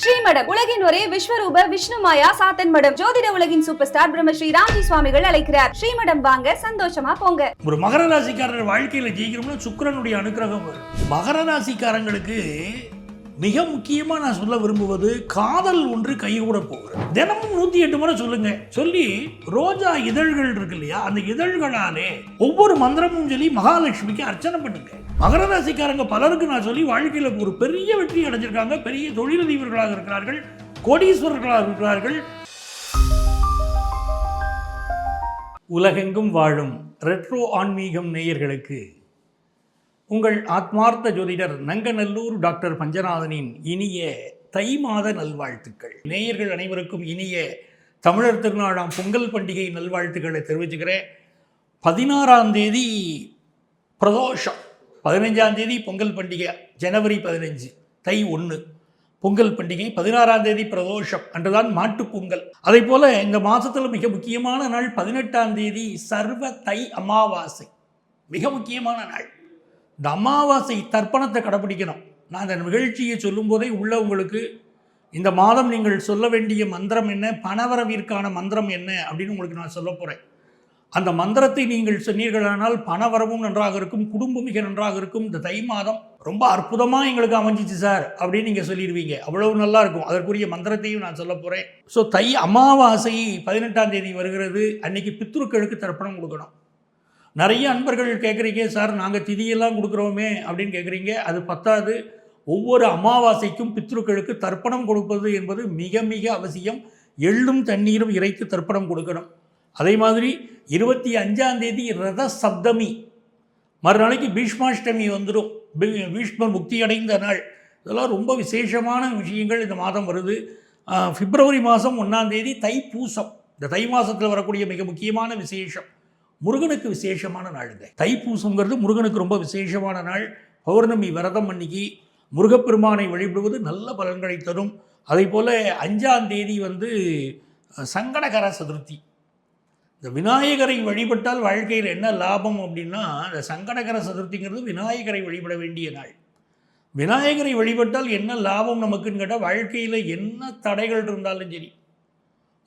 ஸ்ரீமடம் உலகின் ஒரே விஸ்வரூப விஷ்ணு மாயா சாத்தன் மடம் ஜோதிட உலகின் சூப்பர் ஸ்டார் பிரம்மஸ்ரீ ராம்ஜி சுவாமிகள் அழைக்கிறார். ஸ்ரீமடம் வாங்க சந்தோஷமா போங்க. ஒரு மகர ராசிக்காரர் வாழ்க்கையில் ஜெயிக்கணும்னு சுக்கிரனுடைய அனுக்கிரகம் வரும். மகர ராசிக்காரங்களுக்கு மிக முக்கியமாக நான் சொல்ல விரும்புவது காதல் ஒன்று கைகூட போகிறது. தினமும் நூற்றி எட்டு முறை சொல்லுங்க. சொல்லி ரோஜா இதழ்கள் இருக்கு இல்லையா? அந்த இதழ்களாலே ஒவ்வொரு மந்திரமும் சொல்லி மகாலட்சுமிக்கு அர்ச்சனை பண்ணுங்க. மகர ராசிக்காரங்க பலருக்கு நான் சொல்லி வாழ்க்கையில் ஒரு பெரிய வெற்றி அடைஞ்சிருக்காங்க. பெரிய தொழிலதிபர்களாக இருக்கிறார்கள். கோடீஸ்வரர்களாக இருக்கிறார்கள். உலகெங்கும் வாழும் ரெட்ரோ ஆன்மீகம் நேயர்களுக்கு உங்கள் ஆத்மார்த்த ஜோதிடர் நங்கநல்லூர் டாக்டர் பஞ்சநாதனின் இனிய தை மாத நல்வாழ்த்துக்கள். நேயர்கள் அனைவருக்கும் இனிய தமிழர் திருநாளாம் பொங்கல் பண்டிகை நல்வாழ்த்துக்களை தெரிவிச்சுக்கிறேன். பதினாறாம் தேதி பிரதோஷம். பதினஞ்சாம் தேதி பொங்கல் பண்டிகை ஜனவரி பதினஞ்சு தை ஒன்று பொங்கல் பண்டிகை பதினாறாம் தேதி பிரதோஷம் அன்றுதான் மாட்டுப் பொங்கல். அதே போல இந்த மாதத்தில் மிக முக்கியமான நாள் பதினெட்டாம் தேதி சர்வ தை அமாவாசை. மிக முக்கியமான நாள். இந்த அமாவாசை தர்ப்பணத்தை கடைப்பிடிக்கணும் நான் இந்த நிகழ்ச்சியை சொல்லும்போதே உள்ள உங்களுக்கு இந்த மாதம் நீங்கள் சொல்ல வேண்டிய மந்திரம் என்ன? பணவரவிற்கான மந்திரம் என்ன? அப்படின்னு உங்களுக்கு நான் சொல்ல போகிறேன் அந்த மந்திரத்தை நீங்கள் சொன்னீர்களானால் பணவரவும் நன்றாக இருக்கும் குடும்பம் மிக நன்றாக இருக்கும். இந்த தை மாதம் ரொம்ப அற்புதமாக எங்களுக்கு அமைஞ்சிச்சு சார் அப்படின்னு நீங்கள் சொல்லிடுவீங்க. அவ்வளவு நல்லா இருக்கும். அதற்குரிய மந்திரத்தையும் நான் சொல்ல போகிறேன் ஸோ தை அமாவாசை பதினெட்டாம் தேதி வருகிறது. அன்னைக்கு பித்ருக்களுக்கு தர்ப்பணம் கொடுக்கணும். நிறைய அன்பர்கள் கேட்குறீங்க சார் நாங்கள் திதியெல்லாம் கொடுக்குறோமே அப்படின்னு கேட்குறீங்க அது பத்தாது. ஒவ்வொரு அமாவாசைக்கும் பித்ருக்களுக்கு தர்ப்பணம் கொடுப்பது என்பது மிக மிக அவசியம். எள்ளும் தண்ணீரும் இறைத்து தர்ப்பணம் கொடுக்கணும். அதே மாதிரி இருபத்தி அஞ்சாம் தேதி ரத சப்தமி மறுநாளைக்கு பீஷ்மாஷ்டமி வந்துடும் பீஷ்மர் முக்தி அடைந்த நாள். இதெல்லாம் ரொம்ப விசேஷமான விஷயங்கள் இந்த மாதம் வருது. பிப்ரவரி மாதம் ஒன்றாம் தேதி தைப்பூசம். இந்த தை மாதத்தில் வரக்கூடிய மிக முக்கியமான விசேஷம். முருகனுக்கு விசேஷமான நாளுங்க தைப்பூசங்கிறது முருகனுக்கு ரொம்ப விசேஷமான நாள். பௌர்ணமி விரதம் அன்னைக்கு முருகப்பெருமானை வழிபடுவது நல்ல பலன்களை தரும். அதே போல் அஞ்சாம் தேதி வந்து சங்கடகர சதுர்த்தி. இந்த விநாயகரை வழிபட்டால் வாழ்க்கையில் என்ன லாபம் அப்படின்னா இந்த சங்கடகர சதுர்த்திங்கிறது விநாயகரை வழிபட வேண்டிய நாள். விநாயகரை வழிபட்டால் என்ன லாபம் நமக்குன்னு கேட்டால் வாழ்க்கையில் என்ன தடைகள் இருந்தாலும் சரி.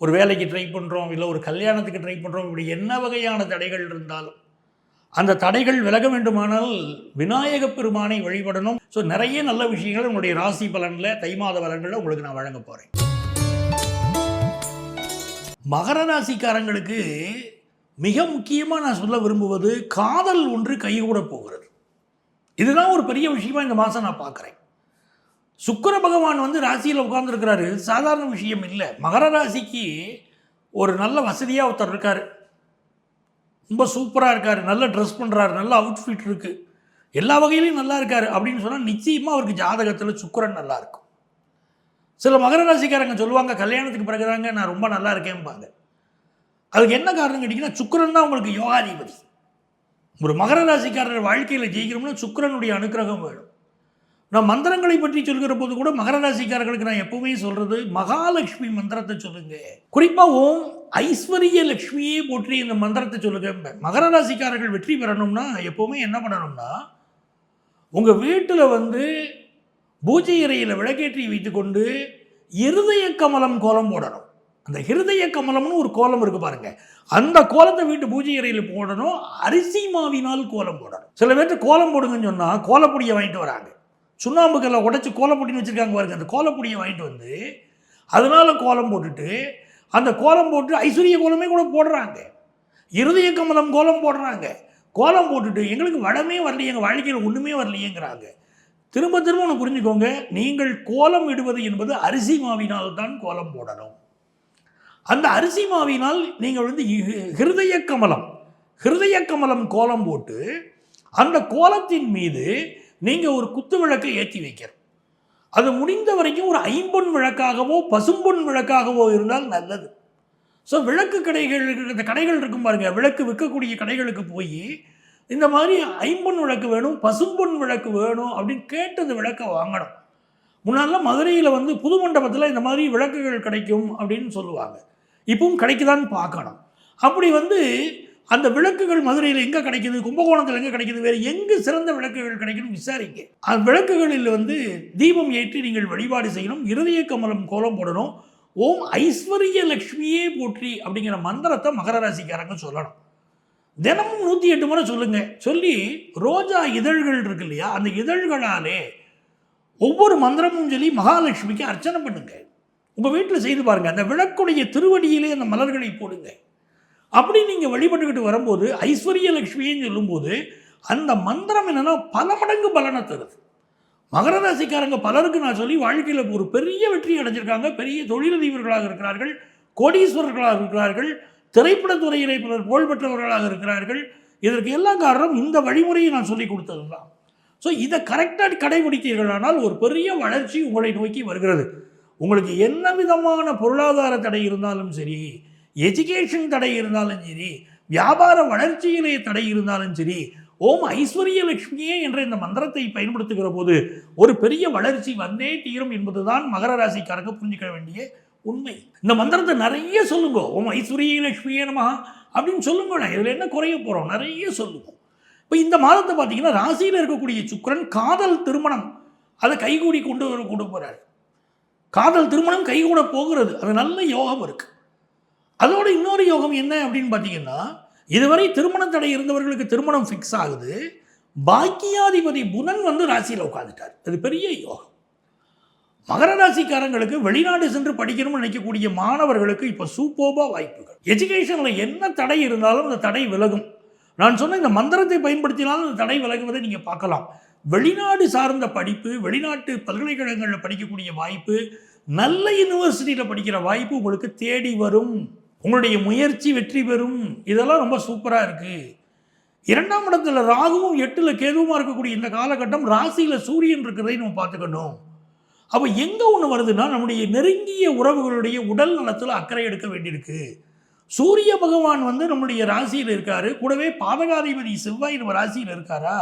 ஒரு வேலைக்கு ட்ரை பண்ணுறோம் இல்லை ஒரு கல்யாணத்துக்கு ட்ரை பண்ணுறோம் இப்படி என்ன வகையான தடைகள் இருந்தாலும். அந்த தடைகள் விலக வேண்டுமானால் விநாயக பெருமானை வழிபடணும். ஸோ நிறைய நல்ல விஷயங்கள் உங்களுடைய ராசி பலனில் தை மாத பலன்களில் உங்களுக்கு நான் வழங்க போகிறேன் மகர ராசிக்காரங்களுக்கு மிக முக்கியமாக நான் சொல்ல விரும்புவது காதல் ஒன்று கைகூட போகிறது. இதுதான் ஒரு பெரிய விஷயமா இந்த மாதம் நான் பார்க்குறேன். சுக்கிர பகவான் வந்து ராசியில் உட்கார்ந்துருக்கிறாரு. சாதாரண விஷயம் இல்லை. மகர ராசிக்கு ஒரு நல்ல வசதியாக ஒருத்தர் இருக்கார். ரொம்ப சூப்பராக இருக்கார். நல்ல ட்ரெஸ் பண்ணுறாரு நல்ல அவுட்ஃபிட் இருக்குது எல்லா வகையிலையும் நல்லா இருக்கார். அப்படின்னு சொன்னால் நிச்சயமாக அவருக்கு ஜாதகத்தில் சுக்கிரன் நல்லா இருக்கும். சில மகர ராசிக்காரங்க சொல்லுவாங்க கல்யாணத்துக்கு பிறகுதாங்க நான் ரொம்ப நல்லா இருக்கேன்பாங்க. அதுக்கு என்ன காரணம் கேட்டிங்கன்னா சுக்கிரன் தான் உங்களுக்கு யோகாதிபதி. ஒரு மகர ராசிக்காரர் வாழ்க்கையில் ஜெயிக்கணும்னா சுக்கிரனுடைய அனுக்கிரகம் வேணும். நான் மந்திரங்களை பற்றி சொல்கிற போது கூட மகர ராசிக்காரர்களுக்கு நான் எப்பவுமே சொல்கிறது மகாலட்சுமி மந்திரத்தை சொல்லுங்க. குறிப்பாக ஓம் ஐஸ்வர்ய லட்சுமியே போற்றி இந்த மந்திரத்தை சொல்லுங்க மகர ராசிக்காரர்கள் வெற்றி பெறணும்னா எப்போவுமே என்ன பண்ணணும்னா உங்கள் வீட்டில் வந்து பூஜை இறையில் விளக்கேற்றி வைத்துக்கொண்டு இருதய கமலம் கோலம் போடணும். அந்த ஹிருதய கமலம்னு ஒரு கோலம் இருக்கு பாருங்க. அந்த கோலத்தை வீட்டு பூஜை அறையில் போடணும். அரிசி மாவினால் கோலம் போடணும். சில பேர்த்து கோலம் போடுங்கன்னு சொன்னால் கோலப்பொடியை வாங்கிட்டு வராங்க. சுண்ணாம்பு கல்லை உடைச்சி கோலப்பொடின்னு வச்சுருக்காங்க பாருங்க. அந்த கோலப்பொடியை வாங்கிட்டு வந்து அதனால் கோலம் போட்டுட்டு அந்த கோலம் போட்டு ஐஸ்வர்ய கோலமே கூட போடுறாங்க. இருதய கமலம் கோலம் போடுறாங்க. கோலம் போட்டுட்டு எங்களுக்கு வடமே வரலையே எங்கள் வாழ்க்கையில் ஒன்றுமே வரலையேங்கிறாங்க. திரும்ப திரும்ப ஒன்று புரிஞ்சுக்கோங்க. நீங்கள் கோலம் இடுவது என்பது அரிசி மாவினால் தான் கோலம் போடணும். அந்த அரிசி மாவினால் நீங்கள் வந்து ஹிருதய கமலம் ஹிருதய கமலம் கோலம் போட்டு அந்த கோலத்தின் மீது நீங்கள் ஒரு குத்து விளக்கை ஏற்றி வைக்கணும். அது முடிந்த வரைக்கும் ஒரு ஐம்பொன் விளக்காகவோ பசும்பொன் விளக்காகவோ இருந்தால் நல்லது. ஸோ விளக்கு கடைகள் இந்த கடைகள் இருக்கும் பாருங்கள் விளக்கு விற்கக்கூடிய கடைகளுக்கு போய் இந்த மாதிரி ஐம்பொன் விளக்கு வேணும் பசும்பொன் விளக்கு வேணும் அப்படின்னு கேட்டு அந்த விளக்கை வாங்கணும். முன்னாடிலாம் மதுரையில் வந்து புது மண்டபத்தில் இந்த மாதிரி விளக்குகள் கிடைக்கும் அப்படின்னு சொல்லுவாங்க. இப்பவும் கிடைக்குதான்னு பார்க்கணும். அப்படி வந்து அந்த விளக்குகள் மதுரையில் எங்கே கிடைக்குது கும்பகோணத்தில் எங்கே கிடைக்குது வேறு எங்கு சிறந்த விளக்குகள் கிடைக்குதுன்னு விசாரிங்க. அந்த விளக்குகளில் வந்து தீபம் ஏற்றி நீங்கள் வழிபாடு செய்யணும் இருதய கமலம் கோலம் போடணும் ஓம் ஐஸ்வர்ய லக்ஷ்மியே போற்றி அப்படிங்கிற மந்திரத்தை மகர ராசிக்காரங்க சொல்லணும். தினமும் நூற்றி எட்டு முறை சொல்லுங்க. சொல்லி ரோஜா இதழ்கள் இருக்கு இல்லையா? அந்த இதழ்களாலே ஒவ்வொரு மந்திரமும் சொல்லி மகாலட்சுமிக்கு அர்ச்சனை பண்ணுங்க. உங்கள் வீட்டில் செய்து பாருங்கள் அந்த விளக்குடைய திருவடியிலே அந்த மலர்களை போடுங்க. அப்படி நீங்கள் வழிபட்டுக்கிட்டு வரும்போது ஐஸ்வர்ய லக்ஷ்மின்னு சொல்லும்போது அந்த மந்திரம் என்னென்னா பல மடங்கு பலனை தருது. மகர ராசிக்காரங்க பலருக்கு நான் சொல்லி வாழ்க்கையில் ஒரு பெரிய வெற்றி அடைஞ்சிருக்காங்க. பெரிய தொழிலதிபர்களாக இருக்கிறார்கள் கோடீஸ்வரர்களாக இருக்கிறார்கள். திரைப்படத்துறையிலே பலர் புகழ்பெற்றவர்களாக இருக்கிறார்கள். இதற்கு எல்லாம் காரணம் இந்த வழிமுறையை நான் சொல்லி கொடுத்தது தான் ஸோ இதை கரெக்டாக கடைபிடித்தீர்களானால் ஒரு பெரிய வளர்ச்சி உங்களை நோக்கி வருகிறது. உங்களுக்கு என்ன விதமான பொருளாதார தடை இருந்தாலும் சரி எஜுகேஷன் தடை இருந்தாலும் சரி வியாபார வளர்ச்சியிலே தடை இருந்தாலும் சரி ஓம் ஐஸ்வர்ய லட்சுமியே என்ற இந்த மந்திரத்தை பயன்படுத்துகிற போது ஒரு பெரிய வளர்ச்சி வந்தே தீரும் என்பதுதான் மகர ராசிக்காரங்க புரிஞ்சுக்க வேண்டிய உண்மை. இந்த மந்திரத்தை நிறைய சொல்லுங்க. ஓம் ஐஸ்வரிய லட்சுமியே நமகா அப்படின்னு சொல்லுங்களேன் இதில் என்ன குறைய போகிறோம் நிறைய சொல்லுவோம். இப்போ இந்த மாதத்தை பார்த்தீங்கன்னா ராசியில் இருக்கக்கூடிய சுக்கரன் காதல் திருமணம். அதை கைகூடி கொண்டு வர கொண்டு போகிறார் காதல் திருமணம் கைகூட போகிறது. அது நல்ல யோகம் இருக்குது அதோட இன்னொரு யோகம் என்ன அப்படின்னு பார்த்தீங்கன்னா இதுவரை திருமண தடை இருந்தவர்களுக்கு திருமணம் ஃபிக்ஸ் ஆகுது. பாக்கியாதிபதி புதன் வந்து ராசியில் உட்காந்துட்டார் அது பெரிய யோகம். மகர ராசிக்காரங்களுக்கு வெளிநாடு சென்று படிக்கணும்னு நினைக்கக்கூடிய மாணவர்களுக்கு இப்போ சூப்போபா வாய்ப்புகள். எஜுகேஷனில் என்ன தடை இருந்தாலும் அந்த தடை விலகும். நான் சொன்ன இந்த மந்திரத்தை பயன்படுத்தினாலும் அந்த தடை விலகுவதை நீங்கள் பார்க்கலாம். வெளிநாடு சார்ந்த படிப்பு வெளிநாட்டு பல்கலைக்கழகங்களில் படிக்கக்கூடிய வாய்ப்பு நல்ல யூனிவர்சிட்டியில் படிக்கிற வாய்ப்பு உங்களுக்கு தேடி வரும். உங்களுடைய முயற்சி வெற்றி பெறும். இதெல்லாம் ரொம்ப சூப்பராக இருக்குது இரண்டாம் இடத்துல ராகுவும் எட்டில் கேதுவுமாக இருக்கக்கூடிய இந்த காலகட்டம் ராசியில் சூரியன் இருக்கிறதை நம்ம பார்த்துக்கணும். அப்போ எங்கே ஒன்று வருதுன்னா நம்முடைய நெருங்கிய உறவுகளுடைய உடல் நலத்தில் அக்கறை எடுக்க வேண்டியிருக்கு. சூரிய பகவான் வந்து நம்முடைய ராசியில் இருக்கார். கூடவே பாதகாதிபதி செவ்வாய் நம்ம ராசியில் இருக்காரா?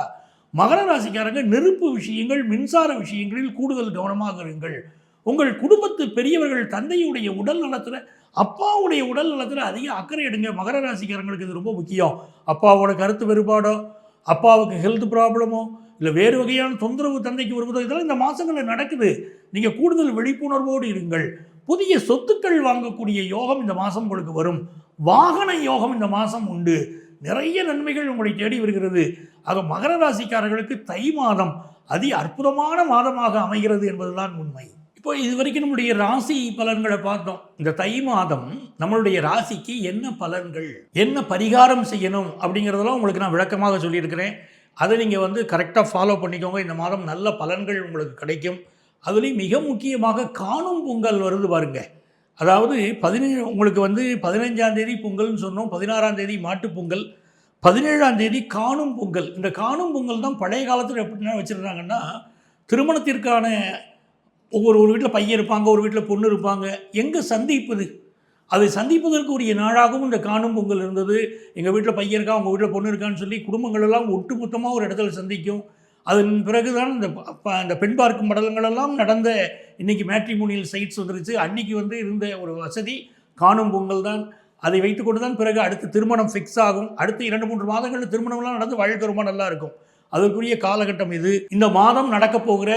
மகர ராசிக்காரங்க நெருப்பு விஷயங்கள் மின்சார விஷயங்களில் கூடுதல் கவனமாக இருங்கள். உங்கள் குடும்பத்து பெரியவர்கள் தந்தையுடைய உடல் நலத்தில் அப்பாவுடைய உடல் நலத்தில் அதிக அக்கறை எடுங்க. மகர ராசிக்காரங்களுக்கு இது ரொம்ப முக்கியம். அப்பாவோட கருத்து வேறுபாடோ அப்பாவுக்கு ஹெல்த் ப்ராப்ளமோ இல்லை வேறு வகையான தொந்தரவு தந்தைக்கு வருவதோ இதெல்லாம் இந்த மாதங்களில் நடக்குது. நீங்கள் கூடுதல் விழிப்புணர்வோடு இருங்கள். புதிய சொத்துக்கள் வாங்கக்கூடிய யோகம் இந்த மாதம் உங்களுக்கு வரும். வாகன யோகம் இந்த மாதம் உண்டு. நிறைய நன்மைகள் உங்களை தேடி வருகிறது. ஆக மகர ராசிக்காரர்களுக்கு தை மாதம் அதி அற்புதமான மாதமாக அமைகிறது என்பதுதான் உண்மை. இப்போ இது வரைக்கும் நம்முடைய ராசி பலன்களை பார்த்தோம். இந்த தை மாதம் நம்மளுடைய ராசிக்கு என்ன பலன்கள் என்ன பரிகாரம் செய்யணும் அப்படிங்கிறதெல்லாம் உங்களுக்கு நான் விளக்கமாக சொல்லியிருக்கிறேன். அதை நீங்கள் வந்து கரெக்டாக ஃபாலோ பண்ணிக்கோங்க. இந்த மாதம் நல்ல பலன்கள் உங்களுக்கு கிடைக்கும். அதுலேயும் மிக முக்கியமாக காணும் பொங்கல் வருது பாருங்க. அதாவது பதினேழு உங்களுக்கு வந்து பதினஞ்சாம் தேதி பொங்கல்னு சொன்னோம். பதினாறாம் தேதி மாட்டுப் பொங்கல். பதினேழாம் தேதி காணும் பொங்கல். இந்த காணும் பொங்கல் தான் பழைய காலத்தில் எப்படின்னா வச்சுருந்தாங்கன்னா திருமணத்திற்கான ஒவ்வொரு ஒரு வீட்டில் பையன் இருப்பாங்க ஒரு வீட்டில் பொண்ணு இருப்பாங்க. எங்கே சந்திப்பது அதை சந்திப்பதற்கு உரிய நாளாகவும் இந்த காணும் பொங்கல் இருந்தது. எங்கள் வீட்டில் பையன் இருக்கா உங்கள் வீட்டில் பொண்ணு இருக்கான்னு சொல்லி குடும்பங்களெல்லாம் ஒட்டுமொத்தமாக ஒரு இடத்துல சந்திக்கும். அதன் பிறகுதான் இந்த இந்த பெண் பார்க்கும் படலங்களெல்லாம் நடந்த இன்னைக்கு மேட்ரிமோனியல் சைட்ஸ் வந்துருச்சு. அன்னைக்கு வந்து இருந்த ஒரு வசதி காணும் பொங்கல் தான். அதை வைத்துக்கொண்டு தான் பிறகு அடுத்து திருமணம் ஃபிக்ஸ் ஆகும். அடுத்து இரண்டு மூன்று மாதங்களில் திருமணம்லாம் நடந்து வாழ்க்கை ரொம்ப நல்லா இருக்கும். அதற்குரிய காலகட்டம் இது. இந்த மாதம் நடக்கப் போகிற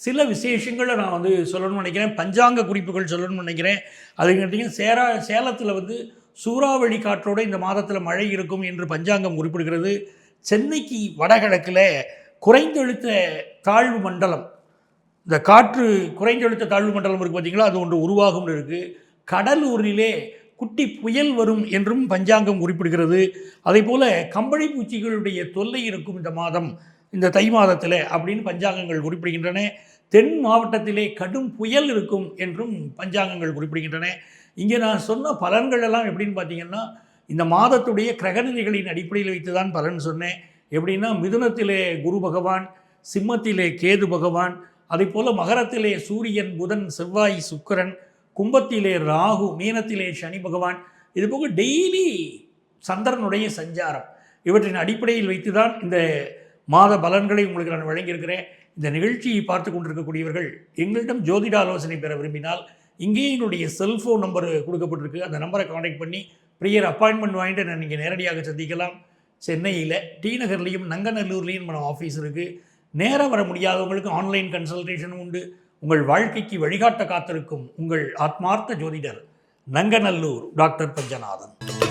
சில விசேஷங்களை நான் வந்து சொல்லணும்னு நினைக்கிறேன். பஞ்சாங்க குறிப்புகள் சொல்லணும்னு நினைக்கிறேன். அது கேட்டிங்கன்னா சேரா சேலத்தில் வந்து சூறாவளி காற்றோடு இந்த மாதத்தில் மழை இருக்கும் என்று பஞ்சாங்கம் குறிப்பிடுகிறது. சென்னைக்கு வடகிழக்கில் குறைந்தெழுத்த தாழ்வு மண்டலம் இந்த காற்று குறைந்தெழுத்த தாழ்வு மண்டலம் இருக்குது பார்த்திங்களா அது ஒன்று உருவாகும்னு இருக்குது கடலூரிலே குட்டி புயல் வரும் என்றும் பஞ்சாங்கம் குறிப்பிடுகிறது. அதே போல் கம்பளி பூச்சிகளுடைய தொல்லை இருக்கும் இந்த மாதம் இந்த தை மாதத்தில் அப்படின்னு பஞ்சாங்கங்கள் குறிப்பிடுகின்றன. தென் மாவட்டத்திலே கடும் புயல் இருக்கும் என்றும் பஞ்சாங்கங்கள் குறிப்பிடுகின்றன. இங்கே நான் சொன்ன பலன்கள் எல்லாம் எப்படின்னு பார்த்தீங்கன்னா இந்த மாதத்துடைய கிரகநிலைகளின் அடிப்படையில் வைத்து தான் பலன் சொன்னேன். எப்படின்னா மிதுனத்திலே குரு பகவான் சிம்மத்திலே கேது பகவான் அதே போல் மகரத்திலே சூரியன் புதன் செவ்வாய் சுக்கரன் கும்பத்திலே ராகு மீனத்திலே சனி பகவான் இது போக டெய்லி சந்திரனுடைய சஞ்சாரம். இவற்றின் அடிப்படையில் வைத்து தான் இந்த மாத பலன்களை உங்களுக்கு நான் வழங்கியிருக்கிறேன். இந்த நிகழ்ச்சியை பார்த்து கொண்டிருக்கக்கூடியவர்கள் எங்களிடம் ஜோதிட ஆலோசனை பெற விரும்பினால் இங்கே என்னுடைய செல்ஃபோன் நம்பர் கொடுக்கப்பட்டிருக்கு. அந்த நம்பரை காண்டாக்ட் பண்ணி ப்ரியர் அப்பாயின்மெண்ட் வாங்கிட்டு நான் நீங்கள் நேரடியாக சந்திக்கலாம். சென்னையில் டி நகர்லேயும் நங்கநல்லூர்லேயும் நம்ம ஆஃபீஸ் இருக்குது நேராக வர முடியாதவங்களுக்கு ஆன்லைன் கன்சல்டேஷன் உண்டு. உங்கள் வாழ்க்கைக்கு வழிகாட்ட காத்திருக்கும் உங்கள் ஆத்மார்த்த ஜோதிடர் நங்கநல்லூர் டாக்டர் பஞ்சநாதன்.